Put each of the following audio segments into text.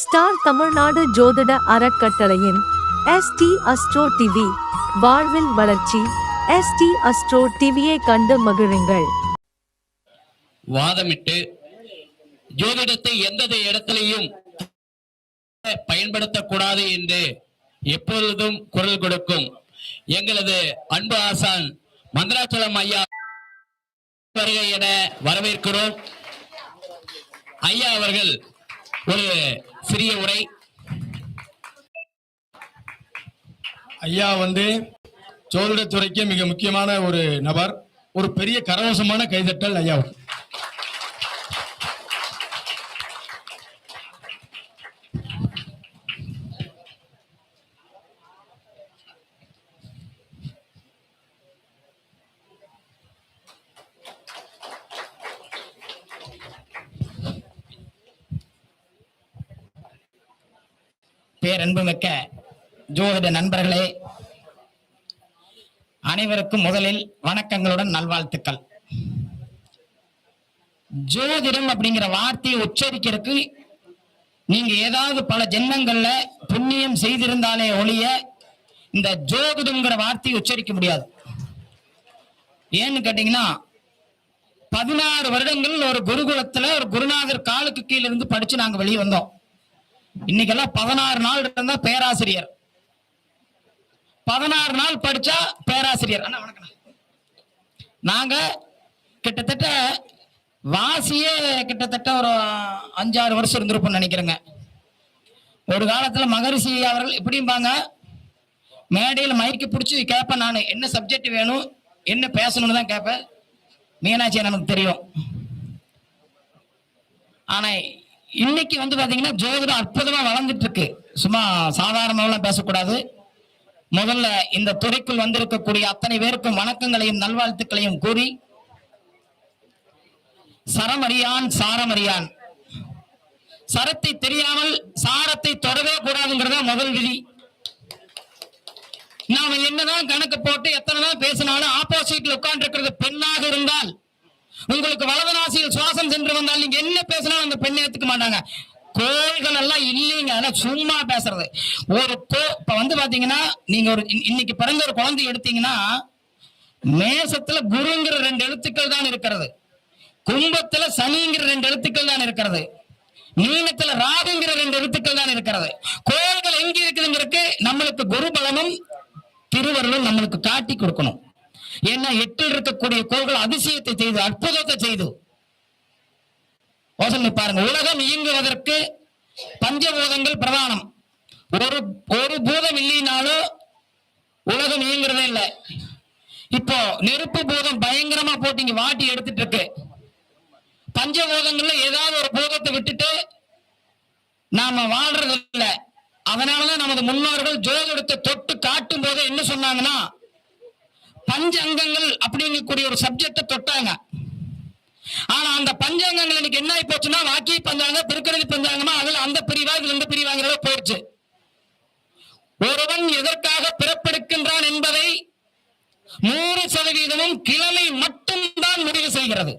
Star Tamil Nadu ஜோதிட அறக்கட்டளையின் ST astro TV வாழ்வில் வளர்ச்சி. எஸ்டி அஸ்ட்ரோ டிவியை கண்டு மகிழுங்கள். வாதமிட்டு ஜோதிடத்தை எந்த இடத்திலையும் பயன்படுத்தக்கூடாது என்று எப்பொழுதும் குரல் கொடுக்கும். எங்களது அன்பு ஆசான் மந்திராச்சலம் ஐயா வருகை என வரவேற்கிறோம். ஐயா அவர்கள் ஒரு சிறிய உரை. ஐயா வந்து ஜோதிடத்துறைக்கு மிக முக்கியமான ஒரு நபர் ஒரு பெரிய கரவசமான கைதட்டல் ஐயாவுக்கு பேரன்புமிக்க ஜோதிட நண்பர்களே அனைவருக்கும் முதலில் வணக்கங்களுடன் நல்வாழ்த்துக்கள். ஜோதிடம் அப்படிங்கிற வார்த்தையை உச்சரிக்கிறதுக்கு நீங்க ஏதாவது பல ஜென்மங்கள்ல புண்ணியம் செய்திருந்தாலே ஒழிய இந்த ஜோதிடம்ங்கிற வார்த்தையை உச்சரிக்க முடியாது. ஏன்னு கேட்டீங்கன்னா பதினாறு வருடங்கள் ஒரு குருகுலத்துல ஒரு குருநாதர் காலுக்கு கீழ இருந்து படிச்சு நாங்க வெளியே வந்தோம். இன்னைக்கெல்லாம் பதினாறு நாள் இருந்தா பேராசிரியர். பதினாறு நாள் படிச்சா பேராசிரியர். அண்ணா வணக்கம் நாங்க கிட்டத்தட்ட வாசியே கிட்டத்தட்ட ஒரு அஞ்சாறு வருஷம் இருந்திருப்போம்னு நினைக்கிறேங்க. ஒரு காலத்துல மகரிஷி அவர்கள் இப்படிம்பாங்க மேடையில் மைக்கு பிடிச்சி கேட்பேன் நான். என்ன சப்ஜெக்ட் வேணும் என்ன பேசணும்னு தான் கேட்பேன் மீனாட்சி நமக்கு தெரியும். ஆனா இன்னைக்கு வந்து பாத்தீங்கன்னா ஜோதிடம் அற்புதமா வளர்ந்துட்டு இருக்கு சும்மா சாதாரணமாலாம் பேசக்கூடாது. முதல்ல இந்த துறைக்குள் வந்திருக்கக்கூடிய அத்தனை பேருக்கும் வணக்கங்களையும் நல்வாழ்த்துக்களையும் கூறி சரமறியான் சாரமறியான். சரத்தை தெரியாமல் சாரத்தை தொடவே கூடாதுங்கிறத முதல் விதி. நாம என்னதான் கணக்கு போட்டு எத்தனை தான் பேசினாலும் ஆப்போசிட்ல உட்கார்ந்து இருக்கிறது பெண்ணாக இருந்தால் உங்களுக்கு வலது நாசியில் சுவாசம் சென்று வந்தால் நீங்க என்ன பேசினாலும் அந்த பெண்ணை ஏத்துக்க மாட்டாங்க. கோள்கள் எல்லாம் இல்லைங்க. அதெல்லாம் சும்மா பேசுறது. ஒரு கோ இப்ப வந்து பாத்தீங்கன்னா நீங்க ஒரு இன்னைக்கு பிறந்த ஒரு குழந்தை எடுத்தீங்கன்னா மேசத்துல குருங்கிற ரெண்டு எழுத்துக்கள் தான் இருக்கிறது. கும்பத்துல சனிங்கிற ரெண்டு எழுத்துக்கள் தான் இருக்கிறது. மீனத்துல ராகுங்கிற ரெண்டு எழுத்துக்கள் தான் இருக்கிறது. கோள்கள் எங்க இருக்குதுங்கிறதுக்கு நம்மளுக்கு குரு பலமும் திருவருளும் நம்மளுக்கு காட்டி கொடுக்கணும். ஏன்னா எட்டில் இருக்கக்கூடிய கோள்கள் அதிசயத்தை செய்து அற்புதத்தை செய்து. யோசனை பாருங்க உலகம் இயங்குவதற்கு பஞ்சபூதங்கள் பிரதானம். ஒரு ஒரு பூதம் இல்லைனாலும் உலகம் இயங்குறதே இல்லை. இப்போ நெருப்பு பூதம் பயங்கரமா போட்டு இங்க வாட்டி எடுத்துட்டு இருக்கு பஞ்சபூதங்கள்ல ஏதாவது ஒரு பூதத்தை விட்டுட்டு நாம வாழ்றது இல்லை அதனாலதான் நமது முன்னோர்கள் ஜோதிடத்தை தொட்டு காட்டும் போது என்ன சொன்னாங்கன்னா பஞ்ச அங்கங்கள் அப்படிங்கக்கூடிய ஒரு சப்ஜெக்டை தொட்டாங்க. ஆனா அந்த பஞ்சாங்கங்கள் இன்னைக்கு என்ன ஆகி போச்சுன்னா வாக்கி பஞ்சாங்க திருக்கணி பஞ்சாங்கமா அதுல அந்த பிரிவா இதுல இந்த பிரிவாங்கிறத போயிடுச்சு. ஒருவன் எதற்காக பிறப்பெடுக்கின்றான் என்பதை நூறு சதவீதமும் கிழமை மட்டும்தான் முடிவு செய்கிறது.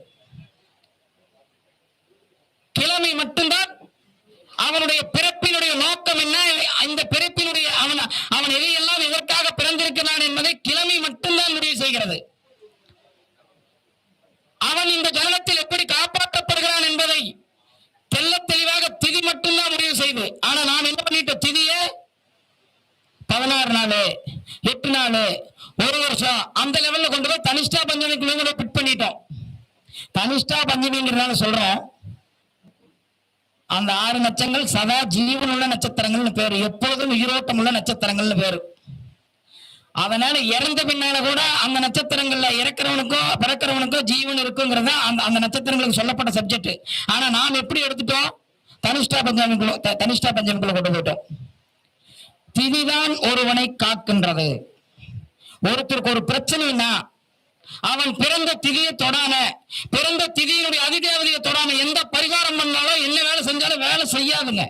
கிழமை மட்டும்தான் அவனுடைய பிறப்பினுடைய நோக்கம் என்ன? இந்த பிறப்பினுடைய அவன் அவன் எதையெல்லாம் எதற்காக பிறந்திருக்கிறான் என்பதை கிழமை மட்டும்தான் முடிவு செய்கிறது. அவன் இந்த ஜனத்தில் எப்படி காப்பாற்றப்படுகிறான் என்பதை தெல்ல தெளிவாக திதி மட்டும்தான் முடிவு செய்து. ஆனா நாம் என்ன பண்ணிட்ட திதிய பதினாறு நாள் எட்டு நாள் ஒரு வருஷம் அந்த லெவல்ல கொண்டு போய் தனிஷ்டா பஞ்சமிக்குள்ள பிட் பண்ணிட்டோம். தனிஷ்டா பஞ்சமிங்கிறதால சொல்றோம் அந்த ஆறு நட்சங்கள் சதா ஜீவனுள்ள நட்சத்திரங்கள்னு பேரு. எப்பொழுதும் உயிரோட்டம் உள்ள நட்சத்திரங்கள்னு பேரு. அதனால இறந்த பின்னால கூட அந்த நட்சத்திரங்கள்ல இறக்குறவனுக்கோ பிறக்கிறவனுக்கோ ஜீவன் இருக்குங்கிறத அந்த அந்த நட்சத்திரங்களுக்கு சொல்லப்பட்ட சப்ஜெக்ட் ஆனா நாம் எப்படி எடுத்துட்டோம்? தனிஷ்டா பஞ்சமிக்குள்ள த- தனிஷ்டா பஞ்சமிக்குள்ள கொண்டு போயிட்டோம். திதிதான் ஒருவனை காக்கின்றது. ஒருத்தருக்கு ஒரு பிரச்சனைனா அவன் பிறந்த திதியை தொடாம பிறந்த திதியினுடைய அதிதேவதையை தொடாம எந்த பரிகாரம் பண்ணாலும் என்ன வேலை செஞ்சாலும் வேலை செய்யாதுங்க.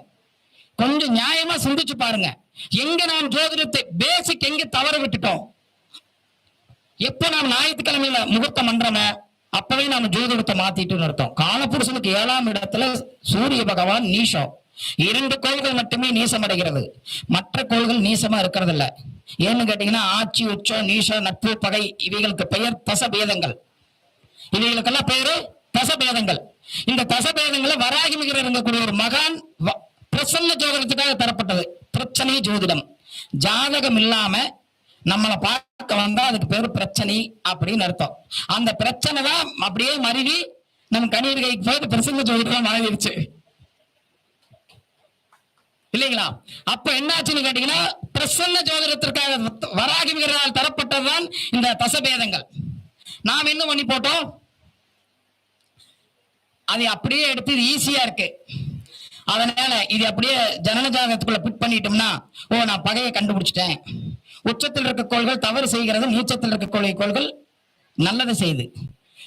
கொஞ்சம் நியாயமா சிந்திச்சு பாருங்க. எங்க நாம் ஜோதிடத்தை பேசிக் எங்க தவற விட்டுட்டோம்? எப்ப நாம் ஞாயிற்றுக்கிழமையில முகூர்த்தம் பண்றோமே அப்பவே நாம ஜோதிடத்தை மாத்திட்டு அர்த்தம். காலபுருஷனுக்கு ஏழாம் இடத்துல சூரிய பகவான் நீஷம். இரண்டு கோள்கள் மட்டுமே நீசமடைகிறது. மற்ற கோள்கள் நீசமா இருக்கிறது இல்ல ஏன்னு கேட்டீங்கன்னா ஆட்சி உச்சம் நீச நட்பு பகை இவைகளுக்கு பெயர் தசபேதங்கள். இவைகளுக்கெல்லாம் பெயரு தசபேதங்கள். இந்த தசபேதங்களை வராகிமிகர் இருக்கக்கூடிய ஒரு மகான் வ- பிரசன்ன ஜோதிடத்துக்காக தரப்பட்டது. பிரச்சனை ஜோதிடம். ஜாதகம் இல்லாம நம்மளை பார்க்க வந்தா அதுக்கு பேரு பிரச்சனை அப்படின்னு அர்த்தம். அந்த பிரச்சனை தான் அப்படியே மருவி நம்ம கணியர் கைக்கு போயிட்டு பிரசன்ன ஜோதிடம் மாறிடுச்சு. இல்லைங்களா? அப்ப என்னாச்சுன்னு கேட்டீங்கன்னா பிரசன்ன ஜோதிடத்திற்காக வராகி தரப்பட்டதுதான் இந்த தசபேதங்கள். நாம் என்ன பண்ணி போட்டோம்? அதை அப்படியே எடுத்து இது ஈஸியா இருக்கு. அதனால இது அப்படியே ஜனன ஜாதகத்துக்குள்ள பிட் பண்ணிட்டோம்னா ஓ நான் பகையை கண்டுபிடிச்சிட்டேன். உச்சத்தில் இருக்க கோள்கள் தவறு செய்கிறது நீச்சத்தில் இருக்க கோள்கள் நல்லதை செய்யுது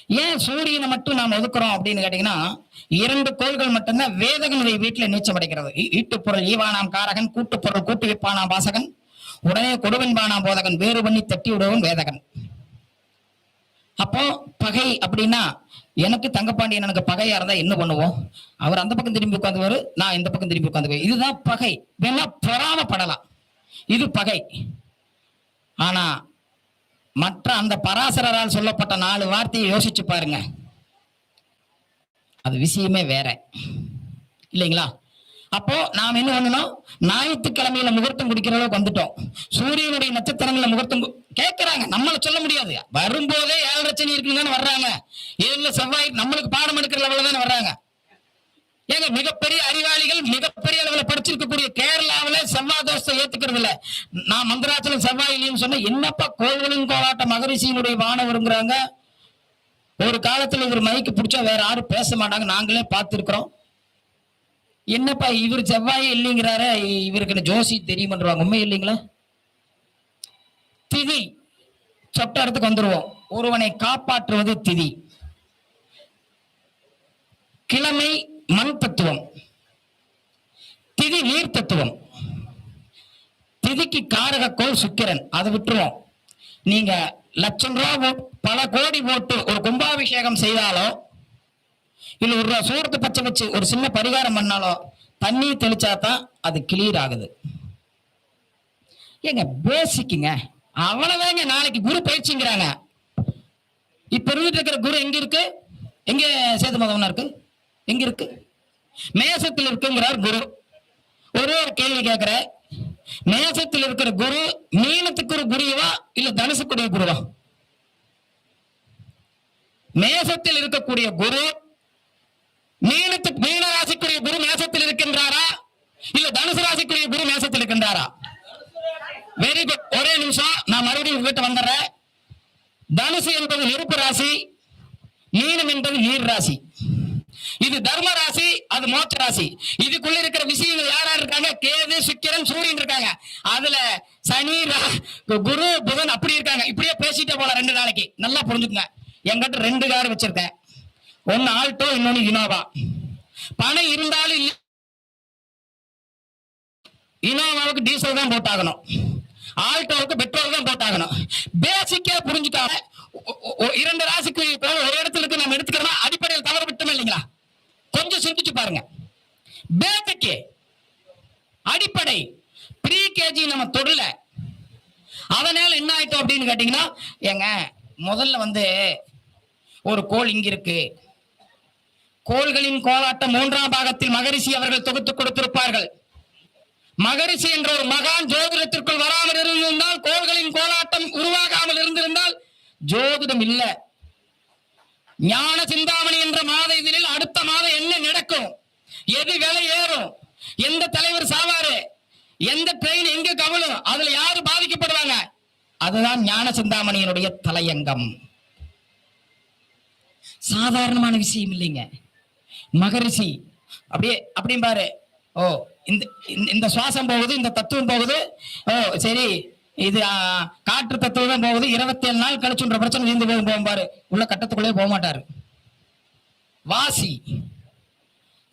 ஏன் சூரியனை மட்டும் நாம் ஒதுக்குறோம் அப்படின்னு கேட்டீங்கன்னா இரண்டு கோள்கள் மட்டும்தான் வேதகனுடைய வீட்டுல நீச்சம் அடைக்கிறது ஈட்டுப்பொருள் ஈவானாம் காரகன் கூட்டுப்பொருள் கூட்டு வைப்பானாம் வாசகன் உடனே கொடுவென்பானாம் போதகன் வேறு பண்ணி தட்டி விடுவன் வேதகன். அப்போ பகை அப்படின்னா எனக்கு தங்கப்பாண்டியன் எனக்கு பகையா இருந்தா என்ன பண்ணுவோம்? அவர் அந்த பக்கம் திரும்பி உட்காந்துவாரு நான் இந்த பக்கம் திரும்பி உட்காந்துவேன் இதுதான் பகை. வேணா பொறாமப்படலாம். இது பகை. ஆனா மற்ற அந்த பராசரரால் சொல்லப்பட்ட நாலு வார்த்தையை யோசிச்சு பாருங்க. அது விஷயமே வேற. இல்லைங்களா? அப்போ நாம் என்ன பண்ணணும்? ஞாயிற்றுக்கிழமையில முகூர்த்தம் குடிக்கிற அளவுக்கு வந்துட்டோம். சூரியனுடைய நட்சத்திரங்கள முகூர்த்தம் கேட்கிறாங்க நம்மள சொல்ல முடியாது. வரும்போதே ஏழரை சனி இருக்குன்னு வர்றாங்க. ஏழுல செவ்வாய் நம்மளுக்கு பாடம் எடுக்கிற லெவலில் தானே வர்றாங்க. ஏங்க மிகப்பெரிய அறிவாளிகள் மிகப்பெரிய அளவுல படிச்சிருக்கக்கூடிய கேரளாவில செவ்வாய் தோஷத்தை ஏத்துக்கிறது இல்ல. நான் மந்திராச்சலம் செவ்வாய் இல்லைன்னு சொன்ன என்னப்பா கோவிலும் கோலாட்ட மகரிஷியினுடைய வானவருங்கிறாங்க ஒரு காலத்துல இவர் மைக்கு பிடிச்சா வேற யாரும் பேச மாட்டாங்க. நாங்களே பார்த்துருக்குறோம். என்னப்பா இவர் செவ்வாயே இல்லைங்கிறாரு இவருக்கு ஜோசி தெரியுமன்றவாங்க. உண்மை இல்லைங்களா? திதி. சொட்ட இடத்துக்கு வந்துருவோம். ஒருவனை காப்பாற்றுவது திதி. கிழமை மண் தத்துவம் திதி நீர் தத்துவம் திதிக்கு காரகக்கோள் சுக்கிரன் அதை விட்டுருவோம். நீங்க லட்சம் ரூபா பல கோடி போட்டு ஒரு கும்பாபிஷேகம் செய்தாலோ இல்ல ஒரு ரூபா சூரத்து பச்சை வச்சு ஒரு சின்ன பரிகாரம் பண்ணாலோ தண்ணீர் தெளிச்சா தான் அது கிளியர் ஆகுது. ஏங்க பேசிக்குங்க அவ்வளவுதாங்க நாளைக்கு குரு பயிற்சிங்கிறாங்க. இப்ப இருந்துட்டு இருக்கிற குரு எங்க இருக்கு? எங்க சேது மதவனா இருக்கு? எங்க இருக்கு? மேசத்தில் இருக்குங்கிறார் குரு. ஒரே ஒரு கேள்வி கேட்கிற மேசத்தில் இருக்கிற குரு மீனத்துக்கு ஒரு குருவா இல்ல தனுசுக்குரிய குருவா? மேசத்தில் இருக்கக்கூடிய குரு மீனத்துக்கு மீன ராசிக்குரிய குரு மேசத்தில் இருக்கின்றாரா? இல்ல தனுசு ராசிக்குரிய குரு மேசத்தில் இருக்கின்றாரா? வெரி குட் ஒரே நிமிஷம். நான் மறுபடியும் உங்ககிட்ட வந்துடுறேன். தனுசு என்பது நெருப்பு ராசி மீனம் என்பது நீர் ராசி. இது தர்ம ராசி அது மோட்ச ராசி இதுக்குள்ள இருக்கிற விஷயங்கள் யார் யார் இருக்காங்க? கேது சுக்கிரன் சூரியன் இருக்காங்க. அதுல சனி ரா- குரு புதன் அப்படி இருக்காங்க. இப்படியே பேசிட்டே போல ரெண்டு நாளைக்கு. நல்லா புரிஞ்சுக்கங்க. என்கிட்ட ரெண்டு கார் வச்சிருக்கேன். ஒன்னு ஆல்டோ இன்னொன்னு இனோவா. பணம் இருந்தாலும் இனோவாவுக்கு டீசல் தான் போட்டாகணும். ஆல்டோவுக்கு பெட்ரோல் தான் போட்டாகணும். பேசிக்கா புரிஞ்சுக்காம இரண்டு ராசிக்கு இப்போ ஒரு இடத்துல இருக்கு நம்ம எடுத்துக்கிறோம்னா அடிப்படையில் தவறு விட்டோம் இல்லைங்களா? கொஞ்சம் சிந்திச்சு பாருங்க. பேசிக்கு அடிப்படை ப்ரீ கேஜி நம்ம தொடல. அதனால என்ன ஆயிட்டோம் அப்படின்னு கேட்டீங்கன்னா ஏங்க முதல்ல வந்து ஒரு கோள் இங்க இருக்கு. கோள்களின் கோலாட்டம் மூன்றாம் பாகத்தில் மகரிஷி அவர்கள் தொகுத்து கொடுத்திருப்பார்கள். மகரிஷி என்ற ஒரு மகான் ஜோதிடத்திற்குள் வராமல் இருந்திருந்தால் கோள்களின் கோலாட்டம் உருவாகாமல் இருந்திருந்தால் ஜோதிடம் இல்லை. ஞான சிந்தாமணி என்ற மாத இதழில் அடுத்த மாதம் என்ன நடக்கும்? எது விலை ஏறும்? எந்த தலைவர் சாவாரு? எந்த ட்ரெயின் எங்க கவலும் அதுல யாரு பாதிக்கப்படுவாங்க? அதுதான் ஞான சிந்தாமணியினுடைய தலையங்கம். சாதாரணமான விஷயம் இல்லைங்க. மகரிஷி அப்படியே அப்படியும் பாரு. ஓ இந்த இந்த- இந்த சுவாசம் போகுது இந்த தத்துவம் போகுது. ஓ சரி. இது காற்று தத்துவம் தான் போகுது. இருபத்தி ஏழு நாள் கழிச்சுன்ற பிரச்சனை நீந்து போகும் போகும்பாரு உள்ள கட்டத்துக்குள்ளே போக மாட்டாரு. வாசி.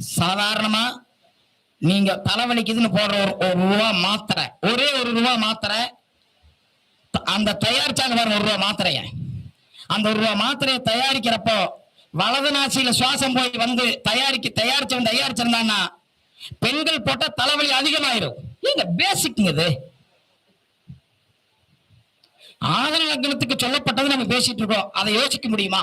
சாதாரணமா நீங்க தலைவலிக்குதுன்னு போடுற ஒரு ஒரு ரூபா மாத்திரை. ஒரே ஒரு ரூபா மாத்திரை. அந்த தயாரிச்சாங்க பாருங்க ஒரு ரூபா மாத்திரைய. அந்த ஒரு ரூபா மாத்திரையை தயாரிக்கிறப்போ வலது நாசியில சுவாசம் போய் வந்து தயாரிக்க தயாரிச்சவன் தயாரிச்சிருந்தான்னா பெண்கள் போட்டா தலைவலி அதிகமாயிரும். ஏங்க பேசிக்ங்க இது. ஆதன லக்னத்துக்கு சொல்லப்பட்டது நம்ம பேசிட்டு இருக்கோம் அதை யோசிக்க முடியுமா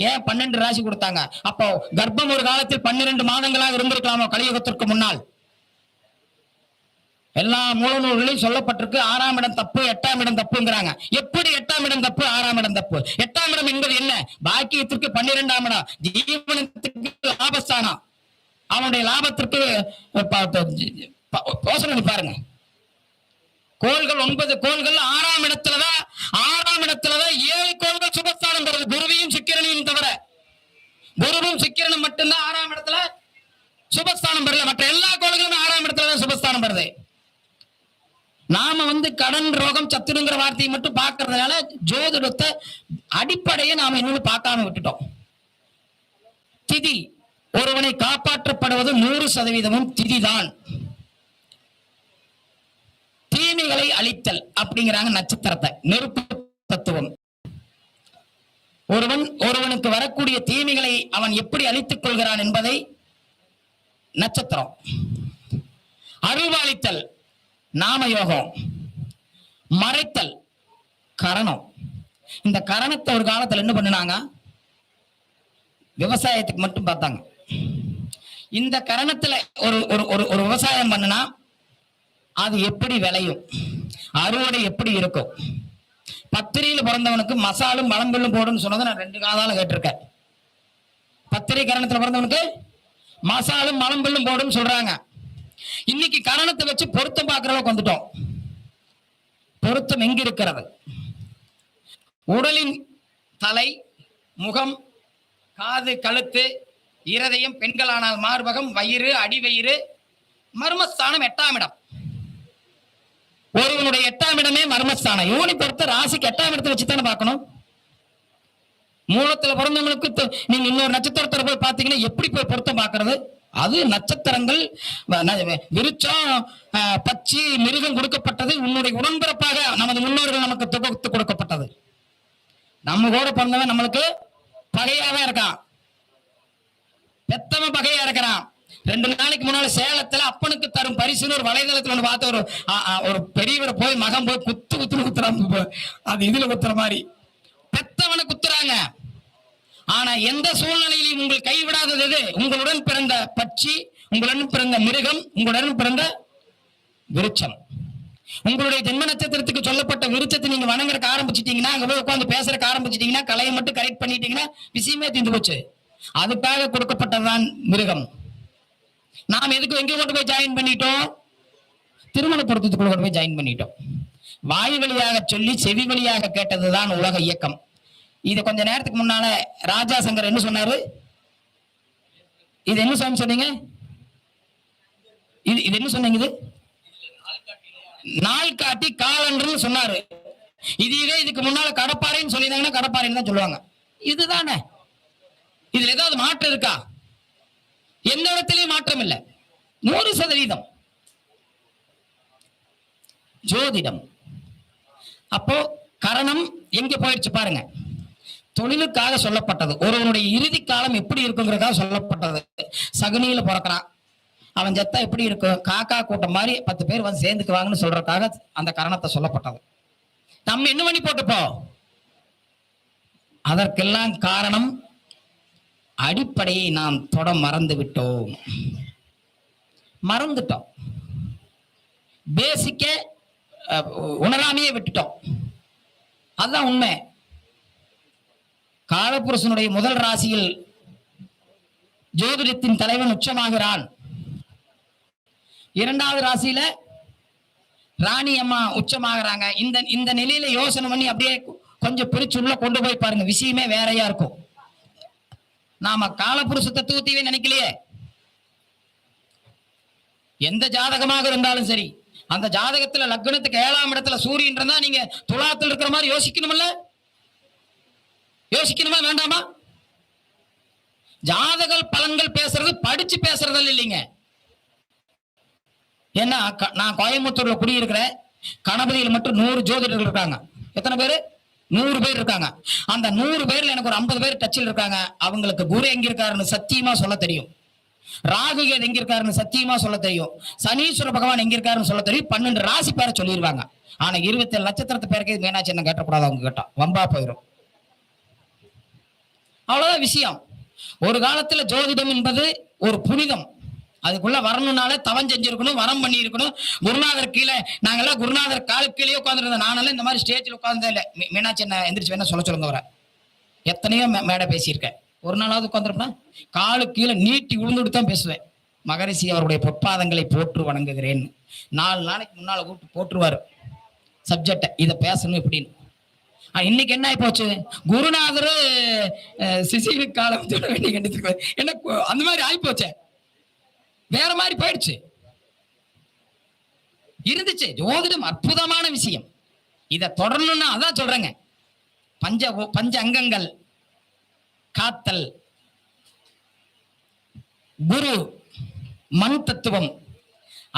ஏன் பன்னெண்டு ராசி கொடுத்தாங்க அப்போ கர்ப்பம் ஒரு காலத்தில் பன்னிரண்டு மாதங்களாக இருந்திருக்கலாமோ கலியுகத்திற்கு முன்னால் எல்லா மூலநூல்களையும் சொல்லப்பட்டிருக்கு ஆறாம் இடம் தப்பு எட்டாம் இடம் தப்புங்கிறாங்க எப்படி எட்டாம் இடம் தப்பு ஆறாம் இடம் தப்பு எட்டாம் இடம் என்பது என்ன பாக்கியத்திற்கு பன்னிரெண்டாம் இடம் ஜீவனத்துக்கு லாபஸ்தானம் அவனுடைய லாபத்திற்கு யோசனை பாருங்க கோள்கள் ஒன்பது கோள்கள் ஆறாம் இடத்துலதான் ஆறாம் இடத்துலதான் ஏழு கோள்கள் சுபஸ்தானம் பெறுது. குருவையும் சுக்கிரனையும் தவிர குருவும் சுக்கிரனும் மட்டும்தான் ஆறாம் இடத்துல சுபஸ்தானம் பெறல. மற்ற எல்லா கோள்களும் ஆறாம் இடத்துல தான் சுபஸ்தானம் பெறுது. நாம வந்து கடன் ரோகம் சத்துருங்கிற வார்த்தையை மட்டும் பார்க்கறதுனால ஜோதிடத்தை அடிப்படையை நாம இன்னொன்னு பார்க்காம விட்டுட்டோம். திதி ஒருவனை காப்பாற்றப்படுவது நூறு சதவீதமும் திதிதான். தீமைகளை அழித்தல் அப்படிங்கிறாங்க நட்சத்திரத்தை. நெருப்பு தத்துவம். ஒருவன் ஒருவனுக்கு வரக்கூடிய தீமைகளை அவன் எப்படி அழித்துக் கொள்கிறான் என்பதை நட்சத்திரம். அருள்வாளித்தல் நாமயோகம். மறைத்தல் கரணம். இந்த கரணத்தை ஒரு காலத்துல என்ன பண்ணுனாங்க? விவசாயத்துக்கு மட்டும் பார்த்தாங்க. இந்த கரணத்துல ஒரு ஒரு ஒரு ஒரு விவசாயம் பண்ணுனா அது எப்படி விளையும்? அறுவடை எப்படி இருக்கும்? பத்திரியில பிறந்தவனுக்கு மசாலும் மலம்பெல்லும் போடுன்னு சொன்னதை நான் ரெண்டு காதால கேட்டிருக்கேன். பத்திரை கரணத்துல பிறந்தவனுக்கு மசாலும் மலம்பெல்லும் போடுன்னு சொல்றாங்க. இன்னைக்கு கரணத்தை வச்சு பொருத்தம் பார்க்கிற அளவுக்கு வந்துட்டோம். பொருத்தம் எங்க இருக்கிறது? உடலின் தலை முகம் காது கழுத்து இருதயம் பெண்களானால் மார்பகம் வயிறு அடிவயிறு மர்மஸ்தானம் எட்டாம் இடம். ஒருவனுடைய எட்டாம் இடமே மர்மஸ்தானம். யோனி பொறுத்த ராசிக்கு எட்டாம் இடத்தை வச்சுத்தானே பார்க்கணும். மூலத்துல பிறந்தவங்களுக்கு நீங்க இன்னொரு நட்சத்திரத்தில் போய் பாத்தீங்கன்னா எப்படி போய் பொருத்தம் பார்க்கறது? அது நட்சத்திரங்கள் விருச்சம் பச்சி மிருகம் கொடுக்கப்பட்டது உன்னுடைய உடன்பிறப்பாக நமது முன்னோர்கள் நமக்கு தொகுத்து கொடுக்கப்பட்டது. நம்ம கூட பிறந்தவன் நம்மளுக்கு பகையாவே இருக்கான். பெத்தவன் பகையா இருக்கிறான். ரெண்டு நாளைக்கு முன்னால சேலத்துல அப்பனுக்கு தரும் பரிசுன்னு ஒரு வலைதளத்துல ஒன்று பார்த்த ஒரு ஒரு பெரியவரை போய் மகன் போய் குத்து குத்துன்னு குத்துறாங்க அது இதுல குத்துற மாதிரி. பெத்தவனை குத்துறாங்க. ஆனா எந்த சூழ்நிலையிலும் உங்கள் கைவிடாதது எது? உங்களுடன் பிறந்த பட்சி உங்களுடன் பிறந்த மிருகம் உங்களுடன் பிறந்த விருட்சம். உங்களுடைய ஜென்ம நட்சத்திரத்துக்கு சொல்லப்பட்ட விருச்சத்தை நீங்க வணங்குறதுக்கு ஆரம்பிச்சிட்டீங்கன்னா அங்க போய் உட்காந்து பேசுறக்க ஆரம்பிச்சிட்டீங்கன்னா கலையை மட்டும் கரெக்ட் பண்ணிட்டீங்கன்னா விஷயமே தீர்ந்து போச்சு. அதுக்காக கொடுக்கப்பட்டதுதான் மிருகம். நாம் எதுக்கு எங்க கொண்டு போய் ஜாயின் பண்ணிட்டோம்? திருமண பொருத்தத்துக்குள்ள கொண்டு போய் ஜாயின் பண்ணிட்டோம். வாய் வழியாக சொல்லி செவி வழியாக கேட்டதுதான் உலக இயக்கம். இது கொஞ்ச நேரத்துக்கு முன்னால ராஜா சங்கர் என்ன சொன்னாரு? இது என்ன சாமி சொன்னீங்க? இது இது என்ன சொன்னீங்க இது? நாள் காட்டி காலன்று சொன்னாரு. இது இதே இதுக்கு முன்னால கடப்பாறைன்னு சொல்லியிருந்தாங்கன்னா கடப்பாறைன்னு தான் சொல்லுவாங்க. இதுதானே. இதுல ஏதாவது மாற்றம் இருக்கா? எந்த இடத்திலையும் மாற்றம் இல்லை நூறு சதவீதம். ஜோதிடம். அப்போ கரணம் எங்க போயிடுச்சு பாருங்க. தொழிலுக்காக சொல்லப்பட்டது. ஒருவனுடைய இறுதி காலம் எப்படி இருக்குங்கிறதா சொல்லப்பட்டது. சகுனியில பிறக்கிறான். அவன் செத்தா எப்படி இருக்கும்? காக்கா கூட்டம் மாதிரி பத்து பேர் வந்து சேர்ந்துக்குவாங்கன்னு சொல்றதுக்காக அந்த கரணத்தை சொல்லப்பட்டது. நம்ம என்ன பண்ணி போட்டுப்போம்? அதற்கெல்லாம் காரணம் அடிப்படையை நாம் தொட மறந்து விட்டோம் மறந்துட்டோம். பேசிக்க உணராமையே விட்டுட்டோம். அதுதான் உண்மை. காலபுருஷனுடைய முதல் ராசியில் ஜோதிடத்தின் தலைவன் உச்சமாகிறான். இரண்டாவது ராசியில ராணி அம்மா உச்சமாகறாங்க. இந்த இந்த நிலையில யோசனை பண்ணி அப்படியே கொஞ்சம் பிரிச்சு உள்ள கொண்டு போய் பாருங்க. விஷயமே வேறையா இருக்கும். நாம காலபுருஷ தத்துவத்தையே நினைக்கலையே. எந்த ஜாதகமாக இருந்தாலும் சரி அந்த ஜாதகத்துல லக்னத்துக்கு ஏழாம் இடத்துல சூரியன் இருந்தா நீங்க துலாத்துல இருக்கிற மாதிரி யோசிக்கணும்ல யோசிக்கணுமா வேண்டாமா? ஜாதக பலன்கள் பேசுறது படிச்சு பேசுறது இல்லைங்க. ஏன்னா நான் கோயம்புத்தூர்ல குடியிருக்கிறேன் கணபதியில் மட்டும் நூறு ஜோதிடர்கள் இருக்காங்க. எத்தனை பேரு? நூறு பேர் இருக்காங்க. அந்த நூறு பேர்ல எனக்கு ஒரு ஐம்பது பேர் டச்சில் இருக்காங்க. அவங்களுக்கு குரு எங்க இருக்காருன்னு சத்தியமா சொல்ல தெரியும். ராகு கேது எங்க இருக்காருன்னு சத்தியமா சொல்ல தெரியும். சனீஸ்வர பகவான் எங்க இருக்காருன்னு சொல்ல தெரியும். பன்னெண்டு ராசி பேரை சொல்லிடுவாங்க ஆனா இருபத்தி ஏழு நட்சத்திரத்து பேருக்கு மீனாட்சி என்ன கேட்டக்கூடாது அவங்க கேட்டா. வம்பா போயிடும் அவ்வளவுதான் விஷயம். ஒரு காலத்துல ஜோதிடம் என்பது ஒரு புனிதம். அதுக்குள்ள வரணும்னால தவம் செஞ்சிருக்கணும் வரம் பண்ணி இருக்கணும் குருநாதர் கீழே நாங்கெல்லாம் குருநாதர் காலு கீழே உட்காந்துருந்தோம் நானெல்லாம் இந்த மாதிரி ஸ்டேஜில் உட்காந்தே இல்லை. மீ- மீனாட்சி என்ன எந்திரிச்சு வேணா சொல்ல சொல்லுங்க வர எத்தனையோ மே- மேடை பேசியிருக்கேன். ஒரு நாளாவது உட்காந்துருப்பேன் காலு கீழே நீட்டி விழுந்துட்டு தான் பேசுவேன். மகரிஷி அவருடைய பொற்பாதங்களை போற்று வணங்குகிறேன். நாலு நாளைக்கு முன்னால் கூப்பிட்டு போற்றுவார். சப்ஜெக்டை இதை பேசணும் இப்படின்னு. இன்னைக்கு என்ன ஆகி போச்சு குருநாதர் சிசிவி காலம் என்ன அந்த மாதிரி ஆகி வேற மாதிரி போயிடுச்சு. இருந்துச்சு. ஜோதிடம் அற்புதமான விஷயம். இதை தொடரணும்னா அதான் சொல்றேங்க. பஞ்ச பஞ்ச அங்கங்கள் காத்தல் குரு மண் தத்துவம்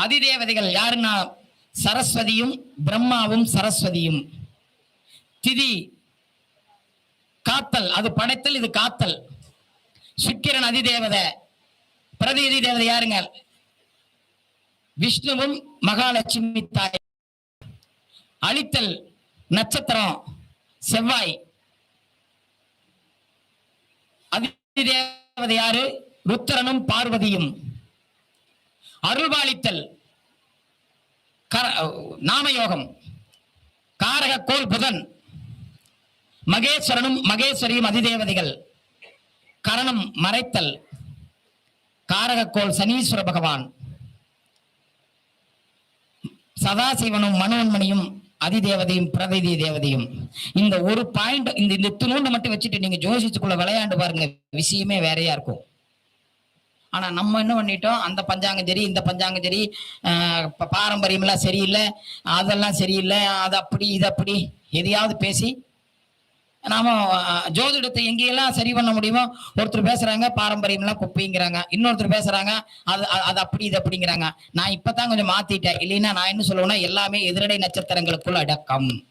அதிதேவதைகள் யாருன்னா? சரஸ்வதியும் பிரம்மாவும் சரஸ்வதியும். திதி காத்தல். அது படைத்தல் இது காத்தல். சுக்கிரன் அதிதேவதை. பிரதிநிதி தேவதை யாருங்க? விஷ்ணுவும் மகாலட்சுமி தாய். அழித்தல் நட்சத்திரம் செவ்வாய். அதிதேவதை யாரு? ருத்திரனும் பார்வதியும். அருள்பாலித்தல் நாமயோகம். காரக கோல் புதன். மகேஸ்வரனும் மகேஸ்வரியும் அதிதேவதைகள். கரணம் மறைத்தல். காரகக்கோள் சனீஸ்வர பகவான். சதாசிவனும் மனோன்மணியும் அதிதேவதையும் பிரதிதி தேவதையும். இந்த ஒரு பாயிண்ட் இந்த இந்த துணூண்டு மட்டும் வச்சுட்டு நீங்க ஜோசிச்சுக்குள்ள விளையாண்டு பாருங்க விஷயமே வேறையா இருக்கும். ஆனா நம்ம என்ன பண்ணிட்டோம்? அந்த பஞ்சாங்கம் சரி இந்த பஞ்சாங்கம் சரி ஆஹ் ப- பாரம்பரியம்லாம் சரியில்லை அதெல்லாம் சரியில்லை அது அப்படி இது அப்படி எதையாவது பேசி நாம ஜோதிடத்தை எங்கெல்லாம் சரி பண்ண முடியுமோ ஒருத்தர் பேசுறாங்க பாரம்பரியம்லாம் குப்பைங்கிறாங்க. இன்னொருத்தர் பேசுறாங்க அது அது- அது அப்படி இது அப்படிங்கிறாங்க. நான் இப்பதான் கொஞ்சம் மாத்திட்டேன். இல்லைன்னா நான் என்ன சொல்லுவேன்னா எல்லாமே எதிரடை நட்சத்திரங்களுக்குள் அடக்கம்.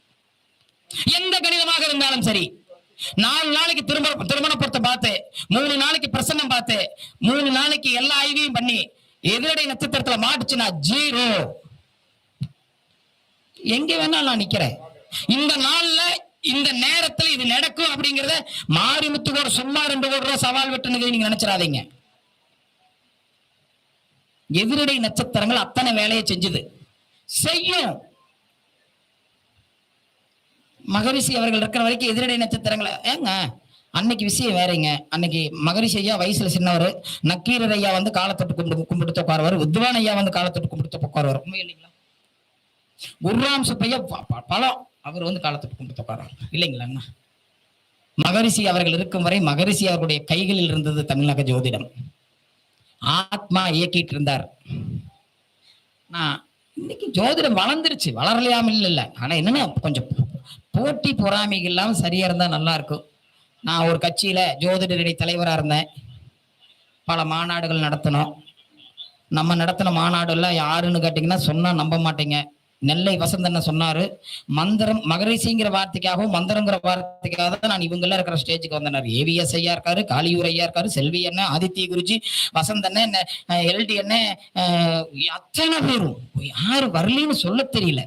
எந்த கணிதமாக இருந்தாலும் சரி நாலு நாளைக்கு திரும்ப திருமண பொருத்தம் பார்த்து மூணு நாளைக்கு பிரசன்னம் பார்த்து மூணு நாளைக்கு எல்லா ஆய்வையும் பண்ணி எதிரடை நட்சத்திரத்துல மாட்டுச்சுன்னா ஜீரோ. எங்க வேணாலும் நான் நிக்கிறேன். இந்த நாள்ல இந்த நேரத்தில் இது நடக்கும் அப்படிங்கிறத மாரிமுத்து கூட சும்மா ரெண்டு கோடி ரூபாய் சவால் விட்டுனதை நீங்க நினைச்சிடாதீங்க. எதிரடை நட்சத்திரங்கள் அத்தனை வேலையை செஞ்சது. செய்யும். மகரிஷி அவர்கள் இருக்கிற வரைக்கும் எதிரடை நட்சத்திரங்களை ஏங்க அன்னைக்கு விஷயம் வேறங்க. அன்னைக்கு மகரிஷி ஐயா வயசுல சின்னவர் நக்கீரர் ஐயா வந்து காலத்தொட்டு கும்பிடு கும்பிடுத்த உட்காருவார் வித்வான் ஐயா வந்து காலத்தொட்டு கும்பிடுத்த உட்காருவார். உண்மை இல்லைங்களா? குர்ராம் சுப்பையா ப- பலம் அவர் வந்து காலத்துக்கு கும்பிட்டு உட்காருவார் இல்லைங்களா அண்ணா மகரிஷி அவர்கள் இருக்கும் வரை மகரிஷி அவர்களுடைய கைகளில் இருந்தது தமிழக ஜோதிடம். ஆத்மா இயக்கிட்டு இருந்தார் நான் இன்னைக்கு ஜோதிடம் வளர்ந்துருச்சு. வளரலையாமல் இல்லை ஆனா என்னன்னா கொஞ்சம் போட்டி பொறாமைகள் இல்லாமல் சரியா இருந்தா நல்லா இருக்கும் நான் ஒரு கட்சியில ஜோதிடரடி தலைவரா இருந்தேன். பல மாநாடுகள் நடத்தினோம் நம்ம நடத்தின மாநாடுலாம் யாருன்னு கேட்டிங்கன்னா சொன்னா நம்ப மாட்டேங்க. நெல்லை வசந்தன் சொன்னாரு மந்திரம் மகரிசிங்கிற வார்த்தைக்காகவும் மந்திரங்கிற வார்த்தைக்காக தான் நான் இவங்கெல்லாம் இருக்கிற ஸ்டேஜுக்கு வந்தனர் ஏவிஎஸ் ஐயா இருக்காரு காலியூர் ஐயா இருக்காரு செல்வி அண்ணன் ஆதித்ய குருஜி வசந்த் எல்டி அண்ணன் அத்தனை பேரும். யாரு வரலன்னு சொல்ல தெரியல.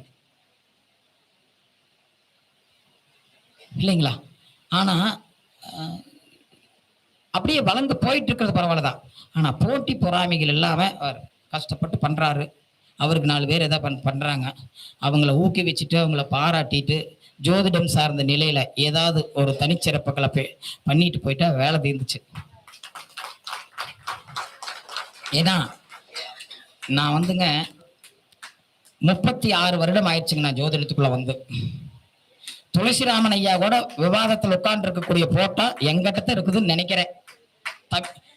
இல்லைங்களா? ஆனா அப்படியே வளர்ந்து போயிட்டு இருக்கிறது பரவாயில்லதான் ஆனா போட்டி பொறாமைகள் இல்லாம அவர் கஷ்டப்பட்டு பண்றாரு. அவருக்கு நாலு பேர் எதாவது பண் பண்ணுறாங்க அவங்கள ஊக்குவிச்சுட்டு அவங்கள பாராட்டிட்டு ஜோதிடம் சார்ந்த நிலையில் ஏதாவது ஒரு தனிச்சிறப்புகளை பெ- பண்ணிட்டு போயிட்டா வேலை தீர்ந்துச்சு. ஏன்னா நான் வந்துங்க முப்பத்தி ஆறு வருடம் ஆயிடுச்சுங்க நான் ஜோதிடத்துக்குள்ளே வந்து. துளசிராமன் ஐயா கூட விவாதத்தில் உட்கார்ந்து இருக்கக்கூடிய போட்டோ எங்கிட்ட இருக்குதுன்னு நினைக்கிறேன்.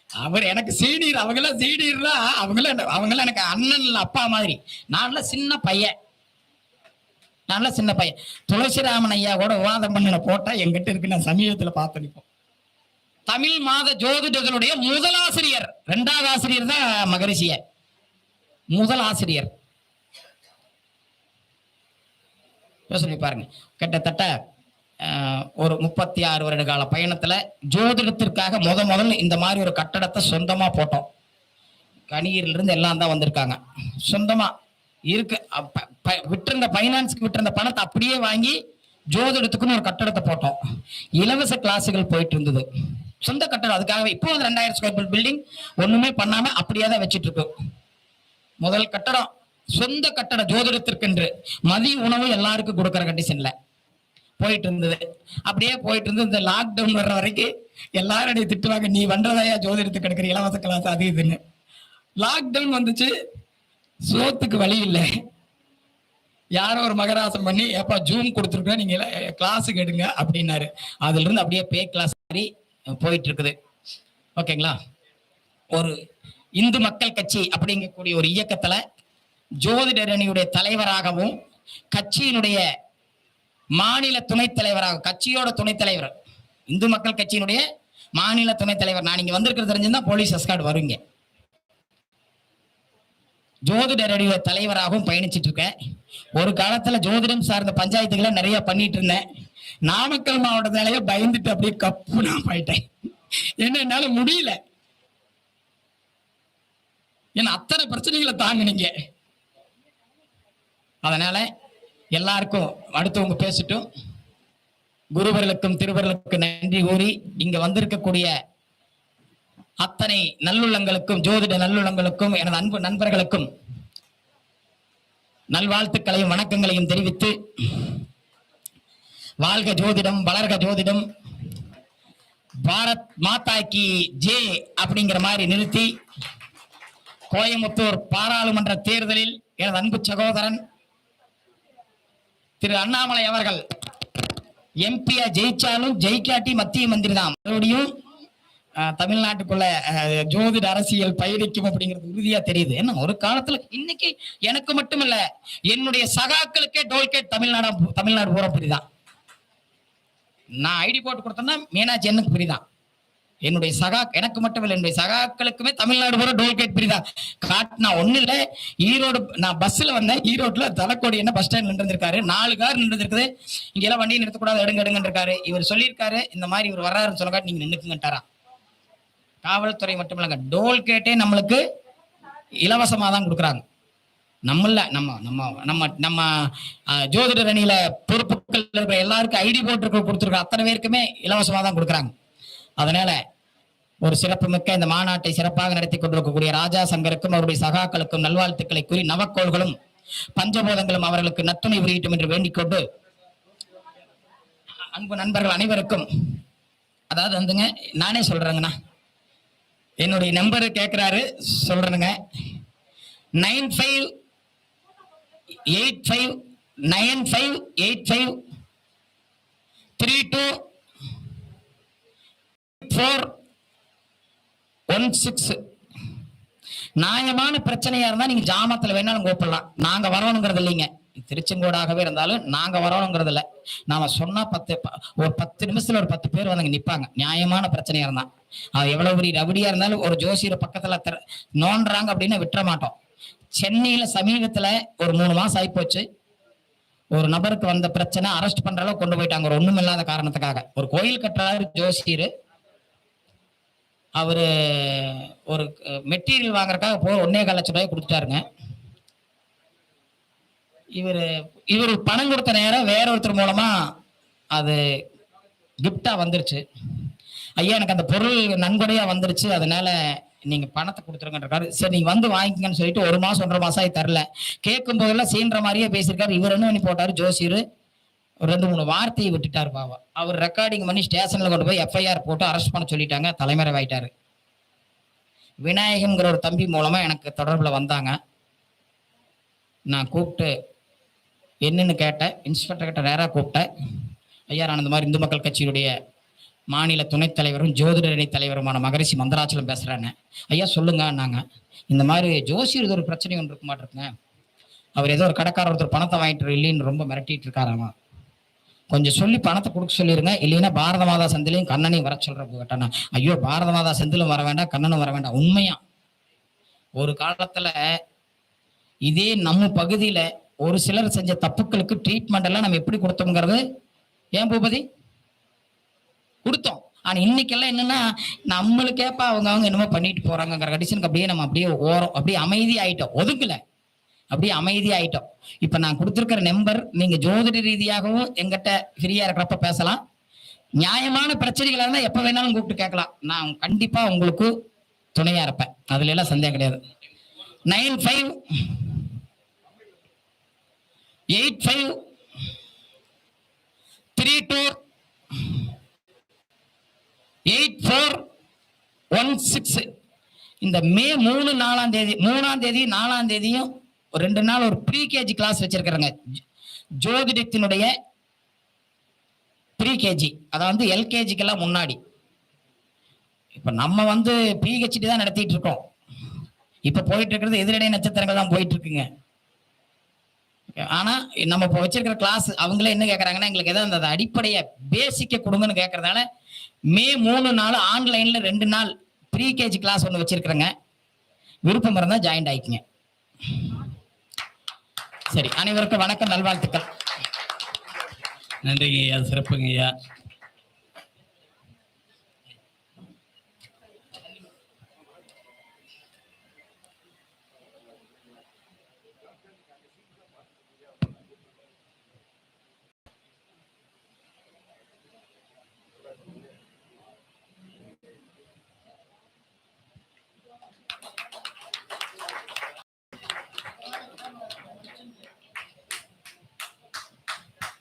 அவர் எனக்கு சீனியர் அவங்களாம் சீனியர்லாம் அவங்களாம் அவங்களாம் எனக்கு அண்ணன் அப்பா மாதிரி. நான்லாம் சின்ன பையன். நான்லாம் சின்ன பையன். துளசிராமன் ஐயா கூட விவாதம் பண்ணின போட்டால் எங்கிட்ட இருக்கு நான் சமீபத்தில் பார்த்து நிற்போம் தமிழ் மாத ஜோதிடர்களுடைய முதல் ஆசிரியர் ரெண்டாவது ஆசிரியர் தான் மகரிஷிய. முதல் ஆசிரியர் யோசனை பாருங்க. கிட்டத்தட்ட ஒரு முப்பத்தி ஆறு வருட கால பயணத்துல ஜோதிடத்திற்காக முத முதல்ல இந்த மாதிரி ஒரு கட்டடத்தை சொந்தமா போட்டோம். கணியர்ல இருந்து எல்லாம் தான் வந்திருக்காங்க. சொந்தமா இருக்கு. அப்ப- ப- விட்டிருந்த பைனான்ஸ்க்கு விட்டிருந்த பணத்தை அப்படியே வாங்கி ஜோதிடத்துக்குன்னு ஒரு கட்டடத்தை போட்டோம். இலவச கிளாஸுகள் போயிட்டு இருந்தது. சொந்த கட்டடம். அதுக்காக இப்போ வந்து ரெண்டாயிரம் ஸ்கொயர் ஃபீட் பில்டிங் ஒண்ணுமே பண்ணாம அப்படியே தான் வச்சுட்டு இருக்கோம் முதல் கட்டடம். சொந்த கட்டடம் ஜோதிடத்திற்கென்று மதிய உணவு எல்லாருக்கும் கொடுக்குற கண்டிஷன்ல போயிட்டு இருந்தது அப்படியே போயிட்டு இருந்து இந்த லாக்டவுன் வர்ற வரைக்கும் எல்லாரும் என்னை திட்டுவாங்க நீ பண்றதாயா ஜோதிடத்துக்கு எடுக்கிற இலவச கிளாஸ் அது இதுன்னு. லாக்டவுன் வந்துச்சு. சோத்துக்கு வழி இல்லை. யாரோ ஒரு மகராசம் பண்ணி எப்பா ஜூம் கொடுத்துருக்கோம் நீங்க கிளாஸுக்கு எடுங்க அப்படின்னாரு. அதுல இருந்து அப்படியே பே கிளாஸ் மாதிரி போயிட்டு இருக்குது ஓகேங்களா? ஒரு இந்து மக்கள் கட்சி அப்படிங்கக்கூடிய ஒரு இயக்கத்துல ஜோதிடர் அணியுடைய தலைவராகவும் கட்சியினுடைய மாநில துணைத் தலைவராக கட்சியோட துணைத் தலைவர். இந்து மக்கள் கட்சியினுடைய மாநில துணைத் தலைவர். நான் இங்க வந்திருக்கிறது தெரிஞ்சிருந்தா போலீஸ் எஸ்கார்டு வருவீங்க ஜோதிடர் தலைவராகவும் பயணிச்சிட்டு இருக்கேன் ஒரு காலத்துல ஜோதிடம் சார்ந்த பஞ்சாயத்துகளை நிறைய பண்ணிட்டு இருந்தேன் நாமக்கல் மாவட்டத்திலேயே பயந்துட்டு அப்படியே கப்பு நான் போயிட்டேன். என்ன என்னால முடியல. ஏன்னா அத்தனை பிரச்சனைகளை தாங்கினீங்க. அதனால எல்லாருக்கும் அடுத்தவங்க பேசட்டும். குருவர்களுக்கும் திருவர்களுக்கும் நன்றி கூறி இங்க வந்திருக்கக்கூடிய அத்தனை நல்லுள்ளங்களுக்கும் ஜோதிட நல்லுள்ளங்களுக்கும் எனது அன்பு நண்பர்களுக்கும் நல்வாழ்த்துக்களையும் வணக்கங்களையும் தெரிவித்து வாழ்க ஜோதிடம் வளர்க ஜோதிடம் பாரத் மாதா கி ஜே அப்படிங்கிற மாதிரி நிறுத்தி கோயமுத்தூர் பாராளுமன்ற தேர்தலில் எனது அன்பு சகோதரன் திரு அண்ணாமலை அவர்கள் எம்பியா ஜெயிச்சாலும் ஜெயிக்காட்டி மத்திய மந்திரி தான். மறுபடியும் தமிழ்நாட்டுக்குள்ள ஜோதிட அரசியல் பயணிக்கும் அப்படிங்கிறது உறுதியா தெரியுது. என்ன ஒரு காலத்துல இன்னைக்கு எனக்கு மட்டுமல்ல என்னுடைய சகாக்களுக்கே டோல்கேட் தமிழ்நாடு தமிழ்நாடு பூரா புரிதான். நான் ஐடி போட்டு கொடுத்தேன்னா மீனாட்சி எனக்கு புரிதான். என்னுடைய சகா எனக்கு மட்டும் இல்லை என்னுடைய சகாக்களுக்குமே தமிழ்நாடு பூரா டோல்கேட் புரியுதா காட்டினா ஒண்ணு இல்லை. ஈரோடு நான் பஸ்ல வந்தேன். ஈரோட்ல தலைக்கோடி என்ன பஸ் ஸ்டாண்ட் நின்றுருக்காரு நாலு கார் நின்றுருக்குது இங்க எல்லாம் வண்டியை நிறுத்தக்கூடாது. எடுங்க எடுங்கன்னு இருக்காரு இவர் சொல்லியிருக்காரு இந்த மாதிரி இவர் வர்றாருன்னு சொன்னா நீங்க நின்றுக்குங்கட்டாரா காவல்துறை மட்டும் இல்லைங்க. டோல்கேட்டே நம்மளுக்கு இலவசமாக தான் கொடுக்குறாங்க நம்மள நம்ம நம்ம நம்ம நம்ம ஜோதிடர் அணியில பொறுப்புகள் இருக்கிற எல்லாருக்கும் ஐடி போட்டு கொடுத்துருக்க அத்தனை பேருக்குமே இலவசமாக தான் கொடுக்குறாங்க. அதனால ஒரு சிறப்புமிக்க இந்த மாநாட்டை சிறப்பாக நடத்தி கொண்டிருக்கக்கூடிய ராஜா சங்கருக்கும் அவருடைய சகாக்களுக்கும் நல்வாழ்த்துக்களை கூறி நவக்கோள்களும் பஞ்சபோதங்களும் அவர்களுக்கு நத்துணை உரியட்டும் என்று வேண்டிக்கொண்டு அன்பு நண்பர்கள் அனைவருக்கும் அதாவது வந்துங்க நானே சொல்றேங்கண்ணா. என்னுடைய நம்பர் கேட்கிறாரு சொல்றேனுங்க. Nine five eight five nine five eight five three two four one six நியாயமான பிரச்சனையா இருந்தா நீங்க ஜாமத்துல வேணாலும் கூப்பிடலாம். நாங்க வரணுங்கிறது இல்லைங்க. திருச்செங்கோடாகவே இருந்தாலும் நாங்க வரணுங்கிறது இல்ல. நாம சொன்னா பத்து ஒரு பத்து நிமிஷத்துல ஒரு பத்து பேர் வந்து நிப்பாங்க. நியாயமான பிரச்சனையா இருந்தா. அது எவ்வளவு பெரிய ரவுடியா இருந்தாலும் ஒரு ஜோசியர் பக்கத்துல திற- நோண்டுறாங்க அப்படின்னு விட்டுற மாட்டோம். சென்னையில சமீபத்துல ஒரு மூணு மாசம் ஆயிப்போச்சு. ஒரு நபருக்கு வந்த பிரச்சனை அரெஸ்ட் பண்ற அளவுக்கு கொண்டு போயிட்டாங்க. ஒரு ஒண்ணுமில்லாத காரணத்துக்காக. ஒரு கோயில் கட்டுறாரு ஜோசியர் அவர் ஒரு மெட்டீரியல் வாங்குறக்காக போ ஒன்னே கால் லட்சம் ரூபாய் கொடுத்துட்டாருங்க. இவர் இவர் பணம் கொடுத்த நேரம் வேற ஒருத்தர் மூலமாக அது கிஃப்டாக வந்துருச்சு. ஐயா எனக்கு அந்த பொருள் நன்கொடையாக வந்துருச்சு. அதனால நீங்க பணத்தை கொடுத்துருங்கன்றாரு. சரி நீங்க வந்து வாங்கிக்கங்கன்னு சொல்லிட்டு ஒரு மாசம் ஒன்றரை மாசம் ஆகி தரல. கேட்கும் போதெல்லாம் சீன்ற மாதிரியே பேசியிருக்காரு. இவர் என்ன பண்ணி போட்டாரு? ஜோசியர் ஒரு ரெண்டு மூணு வார்த்தையை விட்டுட்டார் பாவா. அவர் ரெக்கார்டிங் பண்ணி ஸ்டேஷனில் கொண்டு போய் எஃப்ஐஆர் போட்டு அரெஸ்ட் பண்ண சொல்லிட்டாங்க. தலைமறைவாயிட்டார் விநாயகம்ங்கிற ஒரு தம்பி மூலமாக எனக்கு தொடர்பில் வந்தாங்க. நான் கூப்பிட்டு என்னன்னு கேட்டேன் இன்ஸ்பெக்டர்கிட்ட நேராக கூப்பிட்டேன். ஐயா நான் இந்த மாதிரி இந்து மக்கள் கட்சியினுடைய மாநில துணைத் தலைவரும் ஜோதிட இணை தலைவருமான மகரிஷி மந்தராச்சலம் பேசுறேன்னு. ஐயா சொல்லுங்க நாங்கள் இந்த மாதிரி ஜோசியர் இது ஒரு பிரச்சனை ஒன்று இருக்க மாட்டிருக்குங்க அவர் ஏதோ ஒரு கடைக்காரர் ஒருத்தர் பணத்தை வாங்கிட்டு இல்லைன்னு ரொம்ப மிரட்டிட்டு இருக்காராமா? கொஞ்சம் சொல்லி பணத்தை கொடுக்க சொல்லிருங்க. இல்லைன்னா பாரத மாதா சந்திலையும் கண்ணனையும் வர சொல்ற கேட்டானா ஐயோ பாரத மாதா செந்திலும் வர வேண்டாம் கண்ணனும் வர வேண்டாம். உண்மையா? ஒரு காலத்துல இதே நம்ம பகுதியில ஒரு சிலர் செஞ்ச தப்புக்களுக்கு ட்ரீட்மெண்ட் எல்லாம் நம்ம எப்படி கொடுத்தோங்கிறது ஏன் பூபதி? கொடுத்தோம். ஆனா இன்னைக்கெல்லாம் என்னன்னா நம்மளுக்கேப்ப அவங்க அவங்க என்னமோ பண்ணிட்டு போறாங்கிற கண்டிஷனுக்கு அப்படியே நம்ம அப்படியே ஓரம் அப்படியே அமைதி ஆயிட்டோம் ஒதுக்கலை. அப்படியே அமைதி ஆயிட்டோம் இப்ப நான் கொடுத்துருக்கிற நம்பர் நீங்க ஜோதிட ரீதியாகவும் எங்கிட்ட ஃப்ரீயா இருக்கிறப்ப பேசலாம். நியாயமான பிரச்சனைகளா இருந்தா எப்ப வேணாலும் கூப்பிட்டு கேட்கலாம். நான் கண்டிப்பா உங்களுக்கு துணையா இருப்பேன். அதுல எல்லாம் சந்தேகம் கிடையாது. Nine five eight five three two eight four one six. இந்த மே மூணு நாலாம் தேதி மூணாம் தேதி நாலாம் தேதியும் ஒரு ரெண்டு நாள் ஒரு ப்ரீ கேஜி கிளாஸ் வச்சிருக்கிறேங்க. ஜோதிடத்தினுடைய ப்ரீ கேஜி அதாவது எல்கேஜிக்கெல்லாம் முன்னாடி. இப்போ நம்ம வந்து பிஹெச்டி தான் நடத்திட்டு இருக்கோம். இப்போ போயிட்டு இருக்கிறது எதிரடை நட்சத்திரங்கள் தான் போயிட்டு இருக்குங்க ஆனா நம்ம இப்போ வச்சிருக்கிற கிளாஸ் அவங்களே என்ன கேட்கறாங்கன்னா எங்களுக்கு ஏதாவது அந்த அடிப்படையை பேசிக்க கொடுங்கன்னு கேட்கறதால மே மூணு நாள் ஆன்லைன்ல ரெண்டு நாள் ப்ரீ கேஜி கிளாஸ் ஒன்று வச்சிருக்கிறேங்க. விருப்பம் இருந்தால் ஜாயின் ஆயிக்குங்க. சரி அனைவருக்கும் வணக்கம் நல்வாழ்த்துக்கள். நன்றிங்க ஐயா சிறப்புங்க ஐயா